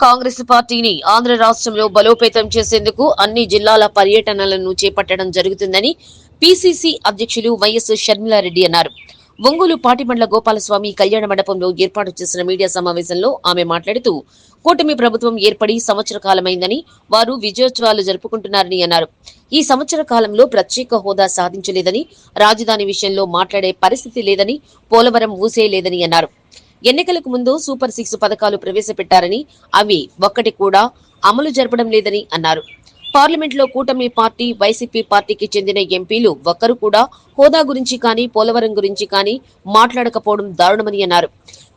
కాంగ్రెస్ పార్టీని ఆంధ్ర రాష్ట్రంలో బలోపేతం చేసేందుకు అన్ని జిల్లాల పర్యటనలను చేపట్టడం జరుగుతుందని పిసిసి అధ్యక్షులు వైఎస్ షర్మిలారెడ్డి అన్నారు. ఒంగోలు పాటిమండల గోపాలస్వామి కళ్యాణ మండపంలో ఏర్పాటు చేసిన మీడియా సమావేశంలో ఆమె మాట్లాడుతూ కూటమి ప్రభుత్వం ఏర్పడి సంవత్సర కాలమైందని వారు విజయోత్సవాలు జరుపుకుంటున్నారని అన్నారు. ఈ సంవత్సర కాలంలో ప్రత్యేక హోదా సాధించలేదని రాజధాని విషయంలో మాట్లాడే పరిస్థితి లేదని పోలవరం ఊసేయలేదని అన్నారు. ఎన్నికలకు ముందు సూపర్ సిక్స్ పథకాలు ప్రవేశపెట్టారని అవి ఒక్కటి కూడా అమలు జరపడం లేదని అన్నారు. పార్లమెంట్లో కూటమి పార్టీ వైసీపీ పార్టీకి చెందిన ఎంపీలు ఒక్కరు కూడా హోదా గురించి కానీ పోలవరం గురించి కానీ మాట్లాడకపోవడం దారుణమని అన్నారు.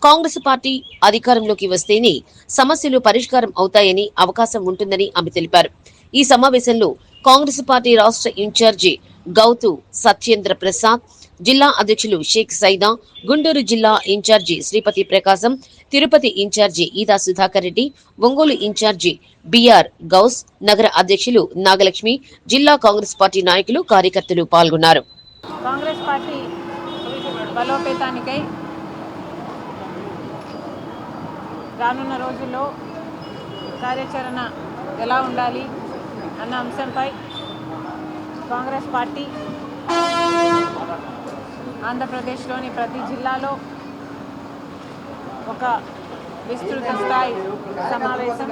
కాంగ్రెస్ పార్టీ అధికారంలోకి వస్తేనే సమస్యలు పరిష్కారం అవుతాయని అవకాశం ఉంటుందని ఆమె తెలిపారు. ఈ సమావేశంలో కాంగ్రెస్ పార్టీ రాష్ట్ర ఇన్ఛార్జి గౌతు సత్యేంద్ర ప్రసాద్ జిల్లా అధ్యక్షులు షేక్ సైదా గుంటూరు జిల్లా in charge Sripathi Prakasam Tirupati in charge Eeda Sudhakar Reddy Ongole in charge BR Ghouse నగర అధ్యక్షులు నాగలక్ష్మి జిల్లా కాంగ్రెస్ పార్టీ నాయకులు కార్యకర్తలు పాల్గొన్నారు. కాంగ్రెస్ పార్టీ బలోపేతానికై రానున్న రోజుల్లో కార్యాచరణ ఎలా ఉండాలి అన్న అంశంపై కాంగ్రెస్ పార్టీ ఆంధ్రప్రదేశ్లోని ప్రతి జిల్లాలో ఒక విస్తృత స్థాయి సమావేశం.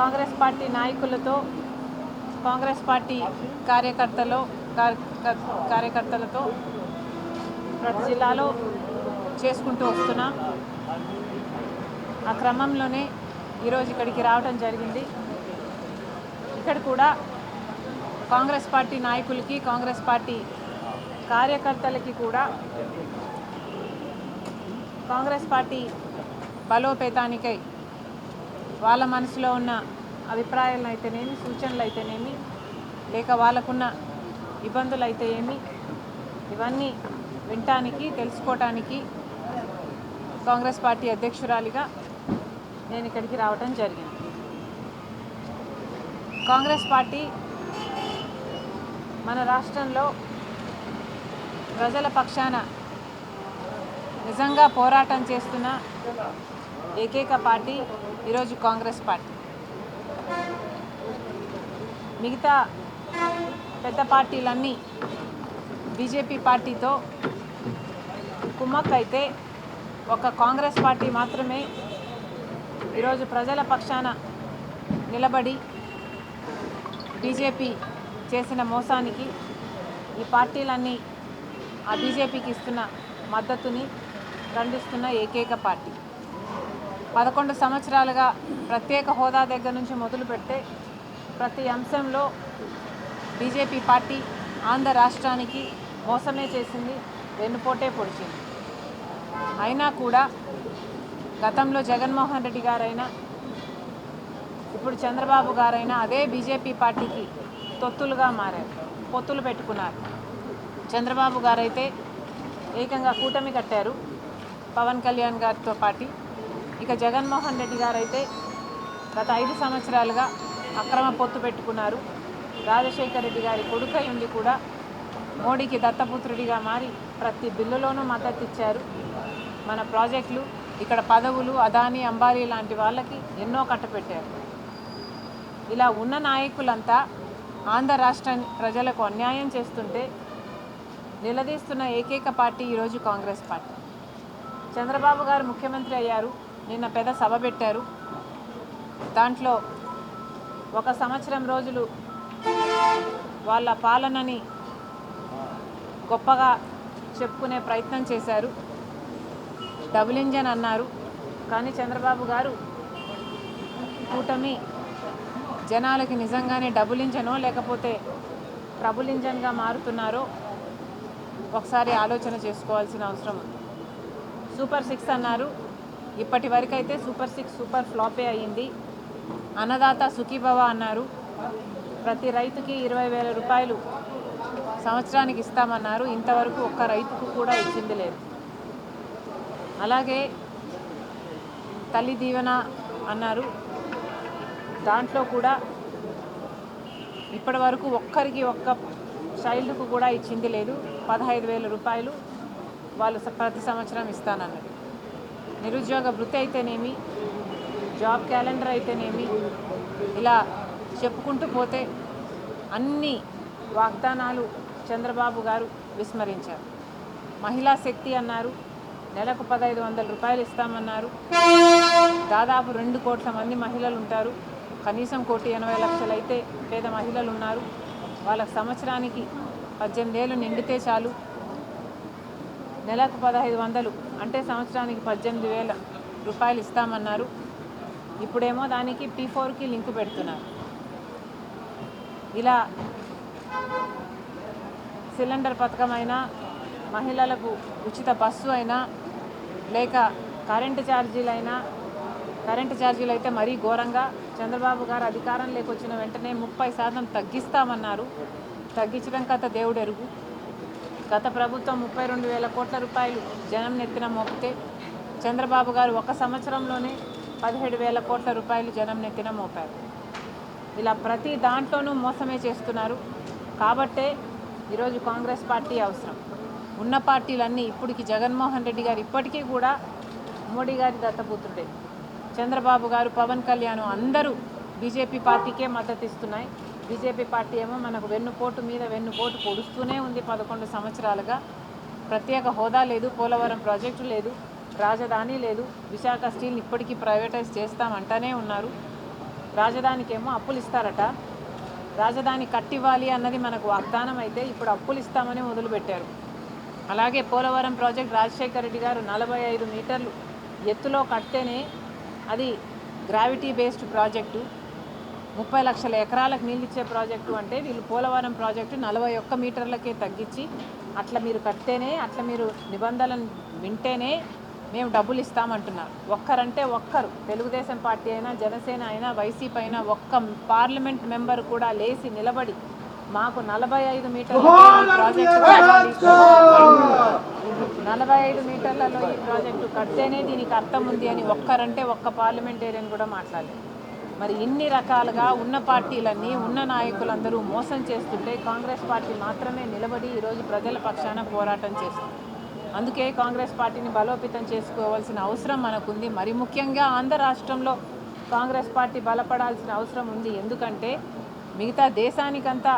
కాంగ్రెస్ పార్టీ నాయకులతో కాంగ్రెస్ పార్టీ కార్యకర్తలు కార్యకర్తలతో ప్రతి జిల్లాలో చేసుకుంటూ వస్తున్నాం. ఆ క్రమంలోనే ఈరోజు ఇక్కడికి రావడం జరిగింది. ఇక్కడ కూడా కాంగ్రెస్ పార్టీ నాయకులకి కాంగ్రెస్ పార్టీ కార్యకర్తలకి కూడా కాంగ్రెస్ పార్టీ బలోపేతానికై వాళ్ళ మనసులో ఉన్న అభిప్రాయాలను అయితేనేమి సూచనలు అయితేనేమి లేక వాళ్ళకున్న ఇబ్బందులు అయితే ఏమి ఇవన్నీ వినటానికి తెలుసుకోవటానికి కాంగ్రెస్ పార్టీ అధ్యక్షురాలిగా నేను ఇక్కడికి రావటం జరిగింది. కాంగ్రెస్ పార్టీ మన రాష్ట్రంలో ప్రజల పక్షాన నిజంగా పోరాటం చేస్తున్న ఏకైక పార్టీ ఈరోజు కాంగ్రెస్ పార్టీ. మిగతా పెద్ద పార్టీలన్నీ బీజేపీ పార్టీతో కుమ్మక్కైతే ఒక కాంగ్రెస్ పార్టీ మాత్రమే ఈరోజు ప్రజల పక్షాన నిలబడి బీజేపీ చేసిన మోసానికి ఈ పార్టీలన్నీ ఆ బీజేపీకి ఇస్తున్న మద్దతుని ఖండిస్తున్న ఏకైక పార్టీ. పదకొండు సంవత్సరాలుగా ప్రత్యేక హోదా దగ్గర నుంచి మొదలు పెడితే ప్రతి అంశంలో బీజేపీ పార్టీ ఆంధ్ర రాష్ట్రానికి మోసమే చేసింది వెన్నుపోటే పొడిచింది. అయినా కూడా గతంలో జగన్మోహన్ రెడ్డి గారైనా ఇప్పుడు చంద్రబాబు గారైనా అదే బీజేపీ పార్టీకి తొత్తులుగా మారారు. పొత్తులు పెట్టుకున్నారు. చంద్రబాబు గారైతే ఏకంగా కూటమి కట్టారు. పవన్ కళ్యాణ్ గారితో పాటు. ఇక జగన్మోహన్ రెడ్డి గారైతే గత ఐదు సంవత్సరాలుగా అక్రమ పొత్తు పెట్టుకున్నారు. రాజశేఖర రెడ్డి గారి కొడుకై ఉండి కూడా మోడీకి దత్తపుత్రుడిగా మారి ప్రతి బిల్లులోనూ మద్దతు ఇచ్చారు. మన ప్రాజెక్టులు ఇక్కడ పదవులు అదానీ అంబానీ లాంటి వాళ్ళకి ఎన్నో కట్టపెట్టారు. ఇలా ఉన్న నాయకులంతా ఆంధ్ర రాష్ట్ర ప్రజలకు అన్యాయం చేస్తుంటే నిలదీస్తున్న ఏకైక పార్టీ ఈరోజు కాంగ్రెస్ పార్టీ. చంద్రబాబు గారు ముఖ్యమంత్రి అయ్యారు నిన్న పెద్ద సభ పెట్టారు. దాంట్లో ఒక సంవత్సరం రోజులు వాళ్ళ పాలనని గొప్పగా చెప్పుకునే ప్రయత్నం చేశారు. డబుల్ ఇంజన్ అన్నారు. కానీ చంద్రబాబు గారు కూటమి జనాలకి నిజంగానే డబుల్ ఇంజనో లేకపోతే ట్రబుల్ ఇంజన్గా మారుతున్నారో ఒకసారి ఆలోచన చేసుకోవాల్సిన అవసరం ఉంది. సూపర్ సిక్స్ అన్నారు. ఇప్పటి వరకైతే సూపర్ సిక్స్ సూపర్ ఫ్లాపే అయ్యింది. అన్నదాత సుఖీభవ అన్నారు. ప్రతి రైతుకి ఇరవై వేల రూపాయలు సంవత్సరానికి ఇస్తామన్నారు. ఇంతవరకు ఒక్క రైతుకు కూడా ఇచ్చింది లేదు. అలాగే తల్లి దీవెన అన్నారు. దాంట్లో కూడా ఇప్పటి వరకు ఒక్కరికి ఒక్క చైల్డ్కు కూడా ఇచ్చింది లేదు. పదహైదు వేల రూపాయలు వాళ్ళు ప్రతి సంవత్సరం ఇస్తానన్నారు. నిరుద్యోగ వృత్తి అయితేనేమి జాబ్ క్యాలెండర్ అయితేనేమి ఇలా చెప్పుకుంటూ పోతే అన్ని వాగ్దానాలు చంద్రబాబు గారు విస్మరించారు. మహిళా శక్తి అన్నారు నెలకు పదహైదు వందల రూపాయలు ఇస్తామన్నారు. దాదాపు రెండు కోట్ల మంది మహిళలు ఉంటారు. కనీసం కోటి ఎనభై లక్షలు అయితే పేద మహిళలు ఉన్నారు వాళ్ళకి సంవత్సరానికి పద్దెనిమిది ఏళ్ళు నిండితే చాలు. నెలకు పదహైదు వందలు అంటే సంవత్సరానికి పద్దెనిమిది వేల రూపాయలు ఇస్తామన్నారు. ఇప్పుడేమో దానికి పీ ఫోర్కి లింక్ పెడుతున్నారు. ఇలా సిలిండర్ పథకం అయినా మహిళలకు ఉచిత బస్సు అయినా లేక కరెంటు ఛార్జీలైనా కరెంటు ఛార్జీలు అయితే మరీ ఘోరంగా చంద్రబాబు గారు అధికారంలోకి వచ్చిన వెంటనే ముప్పై శాతం తగ్గిస్తామన్నారు. తగ్గించడం కథ దేవుడెరుగు. గత ప్రభుత్వం ముప్పై రెండు వేల కోట్ల రూపాయలు జనం నెత్తిన మోపితే చంద్రబాబు గారు ఒక సంవత్సరంలోనే పదిహేడు వేల కోట్ల రూపాయలు జనం నెత్తిన మోపారు. ఇలా ప్రతి దాంట్లోనూ మోసమే చేస్తున్నారు. కాబట్టే ఈరోజు కాంగ్రెస్ పార్టీ అవసరం. ఉన్న పార్టీలన్నీ ఇప్పటికి జగన్మోహన్ రెడ్డి గారు ఇప్పటికీ కూడా మోడీ గారి దత్తపుత్రుడే. చంద్రబాబు గారు పవన్ కళ్యాణ్ అందరూ బీజేపీ పార్టీకే మద్దతు ఇస్తున్నాయి. బీజేపీ పార్టీ ఏమో మనకు వెన్నుపోటు మీద వెన్నుపోటు పొడుస్తూనే ఉంది పదకొండు సంవత్సరాలుగా. ప్రత్యేక హోదా లేదు పోలవరం ప్రాజెక్టు లేదు రాజధాని లేదు విశాఖ స్టీల్ ఇప్పటికీ ప్రైవేటైజ్ చేస్తామంటూనే ఉన్నారు. రాజధానికేమో అప్పులు ఇస్తారట. రాజధాని కట్టివ్వాలి అన్నది మనకు వాగ్దానం అయితే ఇప్పుడు అప్పులు ఇస్తామని మొదలుపెట్టారు. అలాగే పోలవరం ప్రాజెక్ట్ రాజశేఖర రెడ్డి గారు నలభై ఐదు మీటర్లు ఎత్తులో కడితేనే అది గ్రావిటీ బేస్డ్ ప్రాజెక్టు ముప్పై లక్షల ఎకరాలకు నీళ్ళు ఇచ్చే ప్రాజెక్టు అంటే వీళ్ళు పోలవరం ప్రాజెక్టు నలభై ఒక్క మీటర్లకే తగ్గించి అట్లా మీరు కడితేనే అట్లా మీరు నిబంధనలను వింటేనే మేము డబ్బులు ఇస్తామంటున్నారు. ఒక్కరంటే ఒక్కరు తెలుగుదేశం పార్టీ అయినా జనసేన అయినా వైసీపీ అయినా ఒక్క పార్లమెంట్ మెంబర్ కూడా లేచి నిలబడి మాకు నలభై ఐదు మీటర్ల నలభై ఐదు మీటర్లలో ఈ ప్రాజెక్టు కడితేనే దీనికి అర్థం ఉంది అని ఒక్కరంటే ఒక్క పార్లమెంటేరియన్ కూడా మాట్లాడలేదు. మరి ఇన్ని రకాలుగా ఉన్న పార్టీలన్నీ ఉన్న నాయకులందరూ మోసం చేస్తుంటే కాంగ్రెస్ పార్టీ మాత్రమే నిలబడి ఈరోజు ప్రజల పక్షాన పోరాటం చేస్తుంది. అందుకే కాంగ్రెస్ పార్టీని బలోపేతం చేసుకోవాల్సిన అవసరం మనకుంది. మరి ముఖ్యంగా ఆంధ్ర రాష్ట్రంలో కాంగ్రెస్ పార్టీ బలపడాల్సిన అవసరం ఉంది. ఎందుకంటే మిగతా దేశానికంతా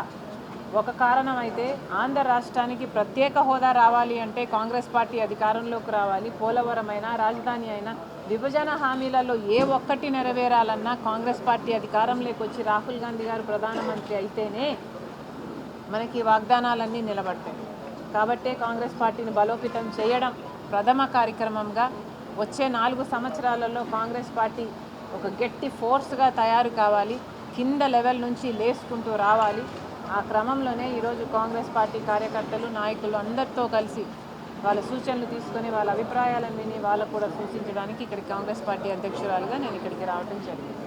ఒక కారణం అయితే ఆంధ్ర రాష్ట్రానికి ప్రత్యేక హోదా రావాలి అంటే కాంగ్రెస్ పార్టీ అధికారంలోకి రావాలి. పోలవరం అయినా రాజధాని అయినా విభజన హామీలలో ఏ ఒక్కటి నెరవేరాలన్నా కాంగ్రెస్ పార్టీ అధికారంలోకి వచ్చి రాహుల్ గాంధీ గారు ప్రధానమంత్రి అయితేనే మనకి వాగ్దానాలన్నీ నిలబడతాయి. కాబట్టే కాంగ్రెస్ పార్టీని బలోపేతం చేయడం ప్రథమ కార్యక్రమంగా వచ్చే నాలుగు సంవత్సరాలలో కాంగ్రెస్ పార్టీ ఒక గట్టి ఫోర్స్గా తయారు కావాలి. కింద లెవెల్ నుంచి లేసుకుంటూ రావాలి. ఆ క్రమంలోనే ఈరోజు కాంగ్రెస్ పార్టీ కార్యకర్తలు నాయకులు అందరితో కలిసి వాళ్ళ సూచనలు తీసుకొని వాళ్ళ అభిప్రాయాలను విని వాళ్ళకు కూడా సూచించడానికి ఇక్కడికి కాంగ్రెస్ పార్టీ అధ్యక్షురాలుగా నేను ఇక్కడికి రావడం జరిగింది.